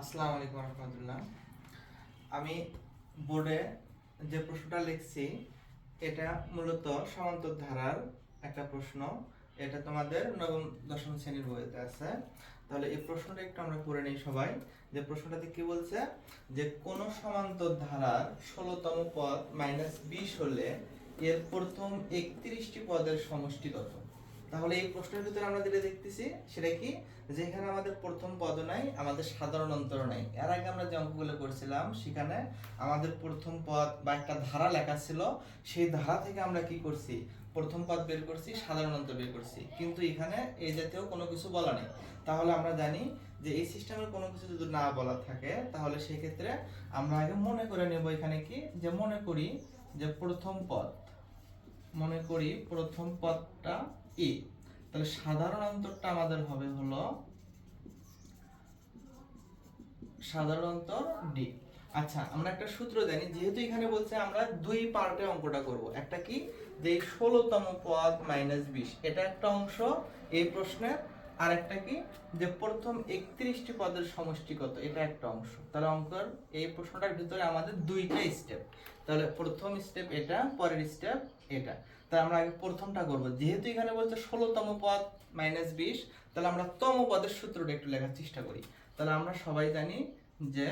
আসসালামু আলাইকুম রহমতুল্লাহ। আমি বোর্ডে যে প্রশ্নটা লিখছি, এটা মূলত সমান্তর ধারার একটা প্রশ্ন। এটা তোমাদের নবম, দশম শ্রেণির বইতে আছে। তাহলে এই প্রশ্নটা একটু আমরা পড়ে নিই সবাই। যে প্রশ্নটাতে কি বলছে? যে কোন সমান্তর ধারার ষোলোতম পদ মাইনাস বিশ হলে এর প্রথম একত্রিশটি পদের সমষ্টি কত? তাহলে এই প্রশ্নের ভিতরে আমরা যেটা দেখতেছি, সেটা কি? যে এখানে আমাদের প্রথম পদ নাই, আমাদের সাধারণ অন্তর নাই। এর আগে আমরা যে অঙ্কগুলো করছিলাম, সেখানে আমাদের প্রথম পদ বা একটা ধারা লেখা ছিল, সেই ধারা থেকে আমরা কি করছি? প্রথম পদ বের করছি, সাধারণ অন্তর বের করছি। কিন্তু এখানে এই জাতীয় কোনো কিছু বলা নেই। তাহলে আমরা জানি যে এই সিস্টেমের কোনো কিছু যদি না বলা থাকে, তাহলে সেই ক্ষেত্রে আমরা আগে মনে করে নেব এখানে কি? যে মনে করি যে প্রথম পদ, মনে করি প্রথম পদটা ই। তাহলে সাধারণ অন্তরটা আমাদের হবে হলো সাধারণ অন্তর ডি আচ্ছা আমরা একটা সূত্র জানি, যেহেতু এখানে বলছে আমরা দুই পার্টে অঙ্কটা করব। একটা কি? যে ষোলোতম পদ মাইনাস বিশ, এটা একটা অংশ, এই প্রশ্নের আর একটা কি? যে প্রথম একত্রিশটি পদের সমষ্টি কত? এটা একটা অংশ। তাহলে অঙ্কর এই প্রশ্নটার ভিতরে আমাদের দুইটা স্টেপ তাহলে প্রথম স্টেপ এটা, পরের স্টেপ এটা। তাহলে আমরা আগে প্রথমটা করব। যেহেতু এখানে বলছে ষোলোতম পদ মাইনাস বিশ, তাহলে আমরা তম পদের সূত্রটা একটু লেখার চেষ্টা করি। তাহলে আমরা সবাই জানি যে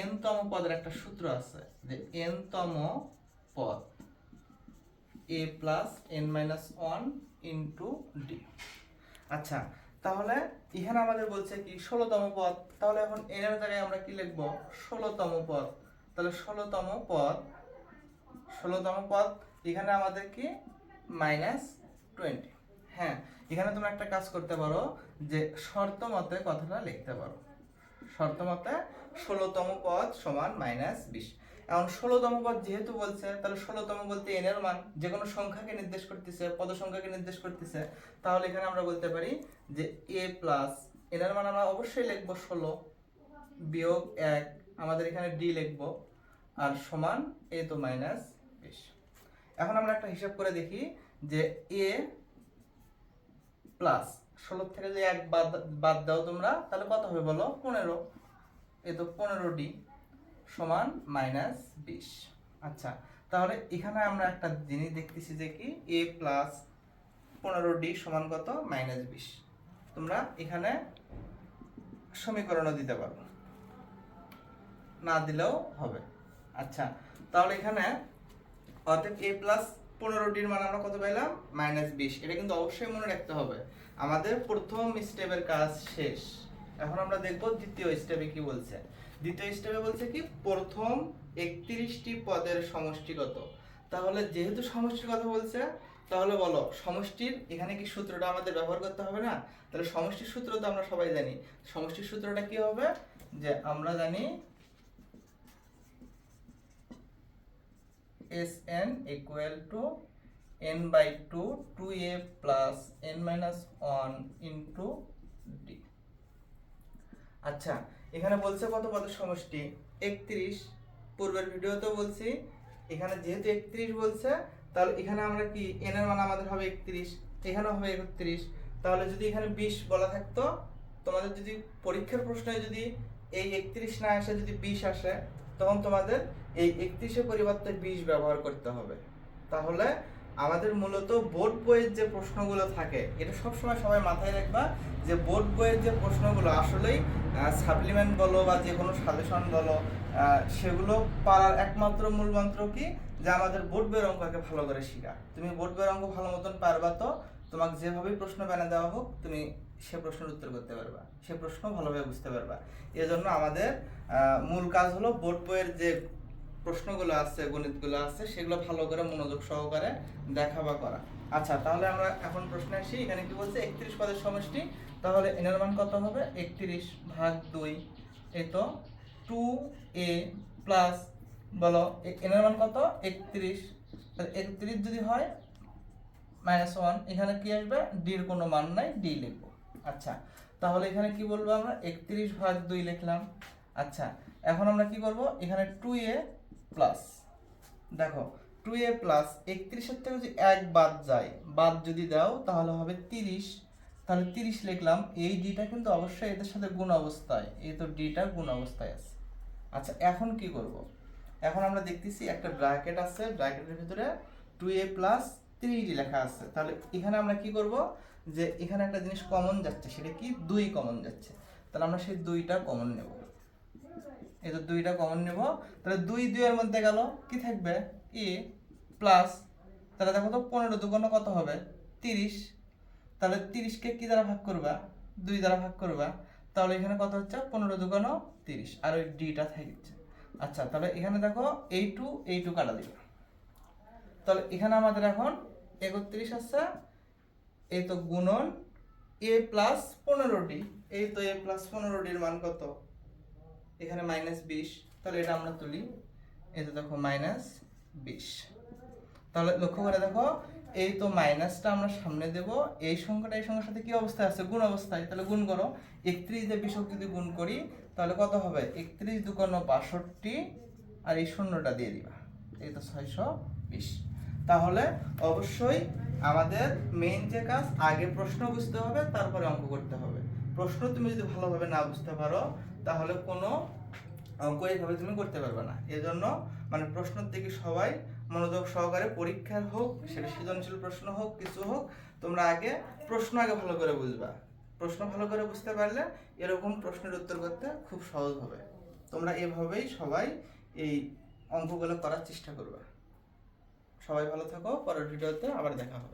এন তম পদের একটা সূত্র আছে, যে এন তম পদ। A plus N minus one into D আচ্ছা তাহলে এখানে আমাদের বলছে কি ষোলোতম পদ, তাহলে এখন এর জায়গায় আমরা কি লিখব? ষোলোতম পদ। তাহলে ষোলোতম পদ ষোলোতম পদ, এখানে আমাদের কি? মাইনাস টোয়েন্টি হ্যাঁ এখানে তোমরা একটা কাজ করতে পারো যে শর্ত মতে কথাটা লিখতে পারো। শর্ত মতে ষোলোতম পদ সমান মাইনাস বিশ। এখন ষোলোতম পদ যেহেতু বলছে, তাহলে ষোলোতম বলতে এন এর মান যে কোনো সংখ্যাকে নির্দেশ করতেছে পদ সংখ্যাকে নির্দেশ করতেছে, তাহলে এখানে আমরা বলতে পারি যে এ প্লাস এন এর মান আমরা অবশ্যই লিখব ষোলো বিয়োগ এক, আমাদের এখানে ডি লিখব, আর সমান এ তো মাইনাস বিশ। এখন আমরা একটা হিসাব করে দেখি যে এ প্লাস ষোলো থেকে যদি এক বাদ বাদ দাও তোমরা, তাহলে কত হবে বলো? পনেরো। এ তো পনেরো ডি সমান মাইনাস বিশ। আচ্ছা তাহলে এখানে আমরা একটা জিনিস দেখতেছি যে কি এ প্লাস পনেরো ডি সমান কত? মাইনাস বিশ। তোমরা এখানে সমীকরণও দিতে পারো। না দিলেও হবে। আচ্ছা তাহলে এখানে অর্থাৎ এ প্লাস পনেরো ডির মান আমরা কত পাইলাম? মাইনাস বিশ। এটা কিন্তু অবশ্যই মনে রাখতে হবে। আমাদের প্রথম স্টেপের কাজ শেষ। এখন আমরা দেখব দ্বিতীয় স্টেপে কি বলছে। দ্বিতীয় স্টেপে বলছে কি? প্রথম একত্রিশটি পদের সমষ্টি কত তাহলে যেহেতু সমষ্টির কথা বলছে, তাহলে বলো, সমষ্টির এখানে কি সূত্রটা আমাদের ব্যবহার করতে হবে না? তাহলে সমষ্টির সূত্র তো আমরা সবাই জানি। সমষ্টির সূত্রটা কি হবে? যে আমরা জানি S N equal to N by two two A plus N minus one into D আচ্ছা এখানে বলছে কত পদের সমষ্টি? একত্রিশ। পূর্বের ভিডিওতেও বলছি, এখানে যেহেতু একত্রিশ বলছে, তাহলে এখানে আমরা কি? এন এর মান আমাদের হবে একত্রিশ এখানে হবে একত্রিশ। তাহলে যদি এখানে বিশ বলা থাকতো, তোমাদের যদি পরীক্ষার প্রশ্নে যদি এই একত্রিশ না আসে, যদি বিশ আসে, তখন তোমাদের এই একত্রিশের পরিবর্তে বিশ ব্যবহার করতে হবে। তাহলে আমাদের মূলত বোর্ড বইয়ের যে প্রশ্নগুলো থাকে, এটা সবসময় সবাই মাথায় রাখবা যে বোর্ড বইয়ের যে প্রশ্নগুলো আসলেই সাপ্লিমেন্ট বলো বা যে কোনো সাজেশন বলো সেগুলো পারার একমাত্র মূল মন্ত্র কি? যে আমাদের বোর্ড বইয়ের অঙ্ককে ভালো করে শেখা। তুমি বোর্ড বইয়ের অঙ্ক ভালো মতন পারবা তো? তোমাকে যেভাবেই প্রশ্ন বানিয়ে দেওয়া হোক, তুমি সে প্রশ্নের উত্তর করতে পারবা। সে প্রশ্ন ভালোভাবে বুঝতে পারবা। এজন্য আমাদের মূল কাজ হলো বোর্ড বইয়ের যে প্রশ্নগুলো আছে, গণিতগুলো আছে, সেগুলো ভালো করে মনোযোগ সহকারে দেখা বা করা। আচ্ছা তাহলে আমরা এখন প্রশ্নে আসি। এখানে কি বলছে? একত্রিশ পদের সমষ্টি। তাহলে এনার মান কত হবে? একত্রিশ ভাগ দুই। এই তো টু এ প্লাস বলো, এ- এনের মান কত? একত্রিশ। একত্রিশ যদি হয় মাইনাস ওয়ান এখানে কি আসবে? ডির কোনো মান নাই ডি লিখব। আচ্ছা তাহলে এখানে কি বলব আমরা? একত্রিশ ভাগ দুই লিখলাম। আচ্ছা এখন আমরা কি করব? এখানে টু এ প্লাস দেখো টু এ প্লাস একত্রিশের থেকে যদি এক বাদ যায়, বাদ যদি দাও, তাহলে হবে তিরিশ। তাহলে তিরিশ লিখলাম, এই ডিটা কিন্তু অবশ্যই এদের সাথে গুণ অবস্থায়। এই তো ডিটা গুণ অবস্থায় আছে। আচ্ছা এখন কি করব? এখন আমরা দেখতেছি একটা ব্র্যাকেট আছে ব্র্যাকেটের ভিতরে two A plus three D লেখা আছে। তাহলে এখানে আমরা কি করব? যে এখানে একটা জিনিস কমন যাচ্ছে, সেটা কি? দুই কমন যাচ্ছে। তাহলে আমরা সেই দুইটা কমন নেব। এই তো দুইটা কমন নেব। তাহলে দুই দুইয়ের মধ্যে গেল কি থাকবে? এ প্লাস তাহলে দেখো তো পনেরো দুগুণ কত হবে? তিরিশ। তাহলে তিরিশকে কি দ্বারা ভাগ করবা? দুই দ্বারা ভাগ করবা। তাহলে এখানে কত হচ্ছে? পনেরো দুগুণ তিরিশ। আর ওই ডিটা থাকছে। আচ্ছা তাহলে এখানে দেখো এই টু এই টু কাটা দিবা। তাহলে এখানে আমাদের এখন একত্রিশ আছে। এই তো গুণন, এ প্লাস পনেরোটি এই তো এ প্লাস পনেরোটির মান কত? এখানে মাইনাস বিশ, তাহলে এটা আমরা তুলি। এটা দেখো মাইনাস বিশ। তাহলে লক্ষ্য করে দেখো, এই তো মাইনাসটা আমরা সামনে দেব। এই সংখ্যাটা এই সংখ্যার সাথে কি অবস্থায় আছে? গুণ অবস্থায়। তাহলে গুণ করো। একত্রিশ দিয়ে বিশক যদি গুণ করি, তাহলে কত হবে? একত্রিশ দুকান্ন বাষট্টি, আর এই শূন্যটা দিয়ে দিবা। এই তো ছয়শো বিশ। তাহলে অবশ্যই আমাদের মেইন যে কাজ, আগে প্রশ্ন বুঝতে হবে, তারপরে অঙ্ক করতে হবে। প্রশ্ন তুমি যদি ভালোভাবে না বুঝতে পারো তাহলে কোনো অঙ্ক এইভাবে তুমি করতে পারবে না। এজন্য মানে প্রশ্নের দিকে সবাই মনোযোগ সহকারে পরীক্ষার হোক, সেটা সৃজনশীল প্রশ্ন হোক, কিছু হোক, তোমরা আগে প্রশ্ন আগে ভালো করে বুঝবা। প্রশ্ন ভালো করে বুঝতে পারলে এরকম প্রশ্নের উত্তর করতে খুব সহজ হবে। তোমরা এভাবেই সবাই এই অঙ্কগুলো করার চেষ্টা করবে। সবাই ভালো থাকো, পরের ভিডিওতে আবার দেখা হবে।